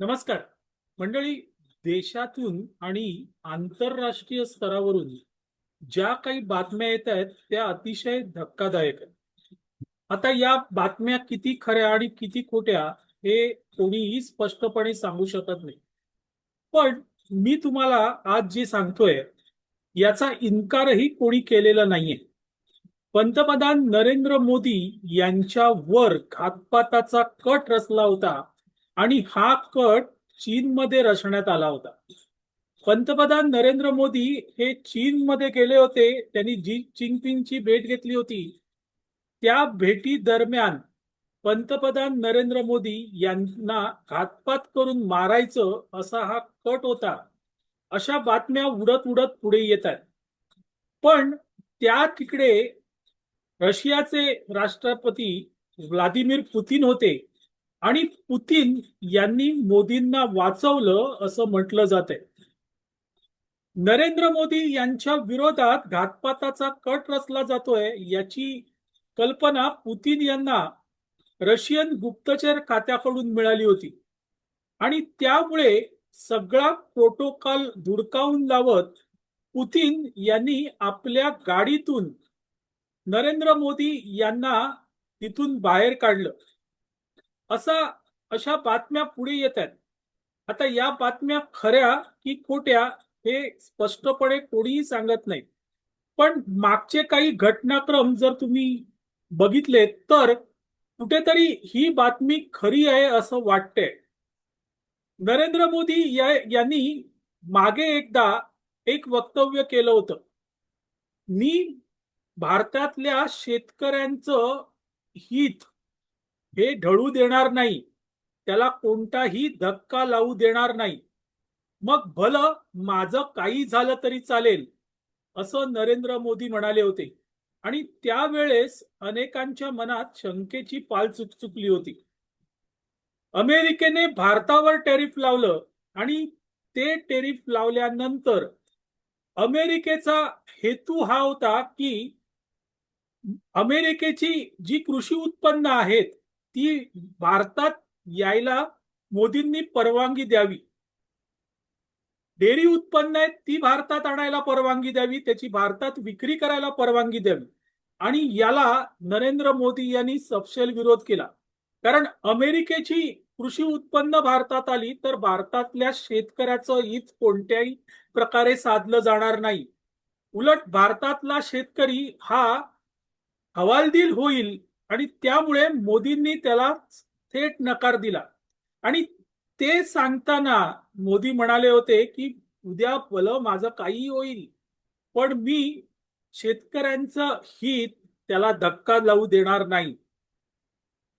नमस्कार. मंडळी देशातून आणि आंतरराष्ट्रीय स्तरावरून ज्या काही बातम्या येत आहेत त्या अतिशय धक्कादायक आहेत. आता या बातम्या किती खऱ्या आणि किती खोट्या हे कोणीही स्पष्टपणे सांगू शकत नाही. पण मी तुम्हाला आज जे सांगतोय याचा इन्कारही कोणी केलेला नाहीये. पंतप्रधान नरेंद्र मोदी यांच्यावर घातपाताचा कट रचला होता आणि हा कट चीनमध्ये रचण्यात आला होता. पंतप्रधान नरेंद्र मोदी हे चीनमध्ये गेले होते. त्यांनी जी जिनपिंगची भेट घेतली होती. त्या भेटी दरम्यान पंतप्रधान नरेंद्र मोदी यांना घातपात करून मारायचं असा हा कट होता. अशा बातम्या उडत उडत पुढे येत आहेत. पण त्या तिकडे रशियाचे राष्ट्रपती व्लादिमीर पुतीन होते. आणि पुतीन यांनी मोदींना वाचवलं असं म्हटलं जात नरेंद्र मोदी यांच्या विरोधात घातपाताचा कट रचला जातोय याची कल्पना पुतीन यांना रशियन गुप्तचर खात्याकडून मिळाली होती. आणि त्यामुळे सगळा प्रोटोकॉल धुडकावून लावत पुतीन यांनी आपल्या गाडीतून नरेंद्र मोदी यांना तिथून बाहेर काढलं. असा अशा बातम्या पुढे येत आहेत आता या बातम्या खऱ्या की खोट्या हे स्पष्टपणे कोणीही सांगत नाही. पण मागचे काही घटनाक्रम जर तुम्ही बघितले तर कुठेतरी ही बातमी खरी आहे असं वाटतंय. नरेंद्र मोदी या यांनी मागे एकदा एक वक्तव्य केलं होतं. मी भारतातल्या शेतकऱ्यांचं हित हे ढळू देणार नाही. त्याला कोणताही धक्का लावू देणार नाही. मग भलं माझं काही झालं तरी चालेल असं नरेंद्र मोदी म्हणाले होते. आणि त्यावेळेस अनेकांच्या मनात शंकेची पाल चुक चुकली होती. अमेरिकेने भारतावर टेरिफ लावलं आणि ते टेरिफ लावल्यानंतर अमेरिकेचा हेतू हा होता की अमेरिकेची जी कृषी उत्पन्न आहेत ती भारतात यायला मोदींनी परवानगी द्यावी. डेअरी उत्पन्न आहेत ती भारतात आणायला परवानगी द्यावी त्याची भारतात विक्री करायला परवानगी द्यावी. आणि याला नरेंद्र मोदी यांनी सपशेल विरोध केला. कारण अमेरिकेची कृषी उत्पन्न भारतात आली तर भारतातल्या शेतकऱ्याचं हित कोणत्याही प्रकारे साधलं जाणार नाही. उलट भारतातला शेतकरी हा हवालदिल होईल आणि त्यामुळे मोदींनी त्याला थेट नकार दिला. आणि ते सांगताना मोदी म्हणाले होते की उद्या भलं माझं काही होईल पण मी शेतकऱ्यांचं हित त्याला धक्का लावू देणार नाही.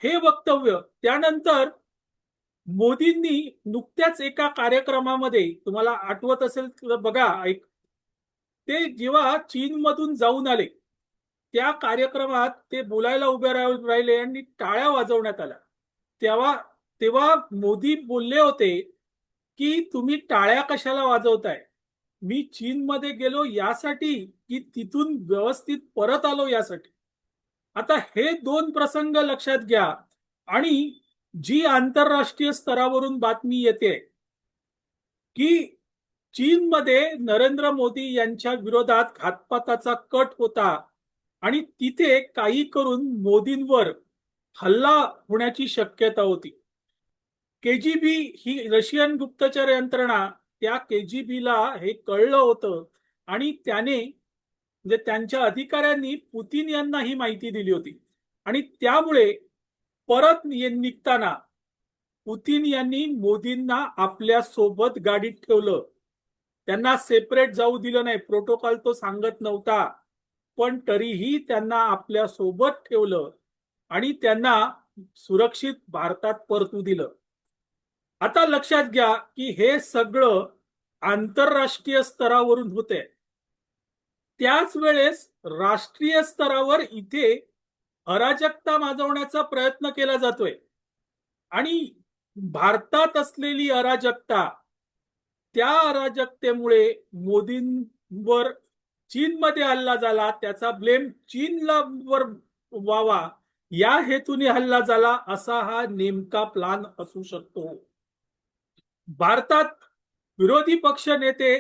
हे वक्तव्य त्यानंतर मोदींनी नुकत्याच एका कार्यक्रमामध्ये तुम्हाला आठवत असेल तर बघा ऐक ते जेव्हा चीनमधून जाऊन आले त्या कार्यक्रमात ते बोलायला उभे राहिले आणि टाळ्या वाजवण्यात आल्या. तेव्हा तेव्हा मोदी बोलले होते की तुम्ही टाळ्या कशाला वाजवताय? मी चीनमध्ये गेलो यासाठी की तिथून व्यवस्थित परत आलो यासाठी. आता हे दोन प्रसंग लक्षात घ्या आणि जी आंतरराष्ट्रीय स्तरावरून बातमी येते की चीनमध्ये नरेंद्र मोदी यांच्या विरोधात घातपाताचा कट होता आणि तिथे काही करून मोदींवर हल्ला होण्याची शक्यता होती. केजीबी ही रशियन गुप्तचर यंत्रणा त्या केजीबीला हे कळलं होतं आणि त्याने म्हणजे त्यांच्या अधिकाऱ्यांनी पुतीन यांना ही माहिती दिली होती. आणि त्यामुळे परत निघताना पुतीन यांनी मोदींना आपल्यासोबत गाडीत ठेवलं. त्यांना सेपरेट जाऊ दिलं नाही. प्रोटोकॉल तो सांगत नव्हता. पण तरीही त्यांना आपल्यासोबत ठेवलं आणि त्यांना सुरक्षित भारतात परतू दिलं. आता लक्षात घ्या की हे सगळं आंतरराष्ट्रीय स्तरावरून होते. त्याच वेळेस राष्ट्रीय स्तरावर इथे अराजकता माजवण्याचा प्रयत्न केला जातोय. आणि भारतात असलेली अराजकता त्या अराजकतेमुळे मोदींवर चीनमध्ये हल्ला झाला त्याचा ब्लेम चीनला वर व्हावा या हेतूने हल्ला झाला असा हा नेमका प्लान असू शकतो. भारतात विरोधी पक्ष नेते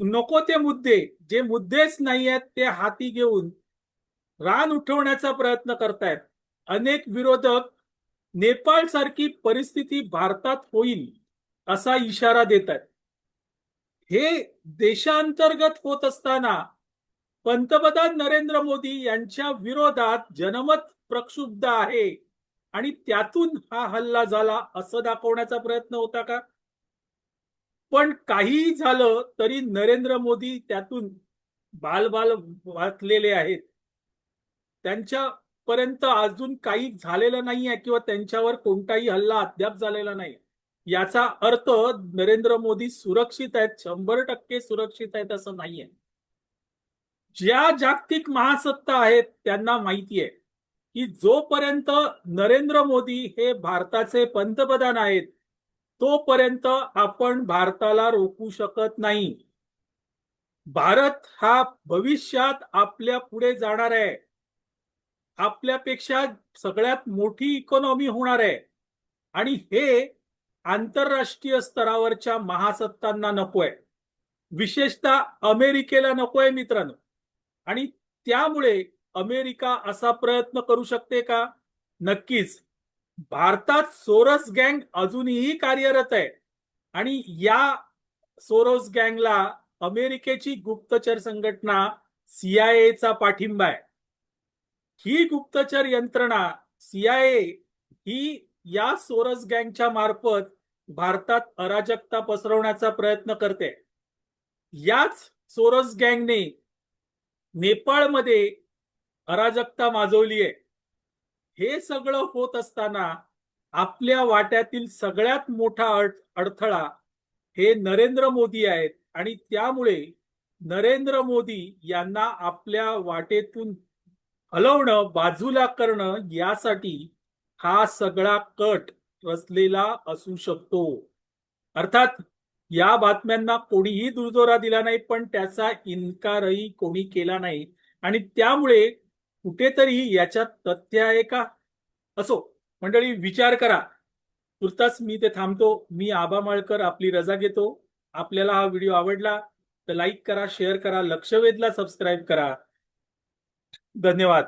नको ते मुद्दे जे मुद्देच नाही आहेत ते हाती घेऊन रान उठवण्याचा प्रयत्न करतायत. अनेक विरोधक नेपाळ सारखी परिस्थिती भारतात होईल असा इशारा देत आहेत हे देशांतर्गत होत असताना पंतप्रधान नरेंद्र मोदी यांच्या विरोधात जनमत प्रक्षुब्ध आहे आणि त्यातून हा हल्ला झाला असं दाखवण्याचा प्रयत्न होता का? पण काहीही झालं तरी नरेंद्र मोदी त्यातून बालबाल वाचलेले आहेत. त्यांच्यापर्यंत अजून काही झालेलं नाहीये किंवा त्यांच्यावर कोणताही हल्ला अद्याप झालेला नाही याचा अर्थ नरेंद्र मोदी सुरक्षित आहेत शंभर टक्के सुरक्षित आहेत असं नाहीये. ज्या जागतिक महासत्ता आहेत त्यांना माहिती आहे की जोपर्यंत नरेंद्र मोदी हे भारताचे पंतप्रधान आहेत तोपर्यंत आपण भारताला रोखू शकत नाही. भारत हा भविष्यात आपल्या पुढे जाणार आहे. आपल्यापेक्षा सगळ्यात मोठी इकॉनॉमी होणार आहे. आणि हे आंतरराष्ट्रीय स्तरावरच्या महासत्तांना नकोय. विशेषतः अमेरिकेला नकोय मित्रांनो. आणि त्यामुळे अमेरिका असा प्रयत्न करू शकते का? नक्कीच. भारतात सोरस गँग अजूनही कार्यरत आहे. आणि या सोरोस गँगला अमेरिकेची गुप्तचर संघटना सीआयएचा पाठिंबा आहे. ही गुप्तचर यंत्रणा सीआयए ही या सोरस गँगच्या मार्फत भारतात अराजकता पसरवण्याचा प्रयत्न करते. याच सोरस गँगने नेपाळमध्ये अराजकता माजवली आहे हे सगळं होत असताना आपल्या वाट्यातील सगळ्यात मोठा अडथळा हे नरेंद्र मोदी आहेत आणि त्यामुळे नरेंद्र मोदी यांना आपल्या वाटेतून हलवणं बाजूला करणं यासाठी हा सगळा कट रचलेला असू शकतो. अर्थात या बातम्यांना कोणीही दुजोरा दिला नाही पण त्याचा इन्कारही कोणी केला नाही. आणि त्यामुळे कुठेतरी याच्यात तथ्य आहे का? असो मंडळी विचार करा. तुर्तास मी ते थांबतो. मी आबा माळकर आपली रजा घेतो. आपल्याला हा व्हिडिओ आवडला तर लाईक करा शेअर करा लक्षवेधला सबस्क्राईब करा. धन्यवाद.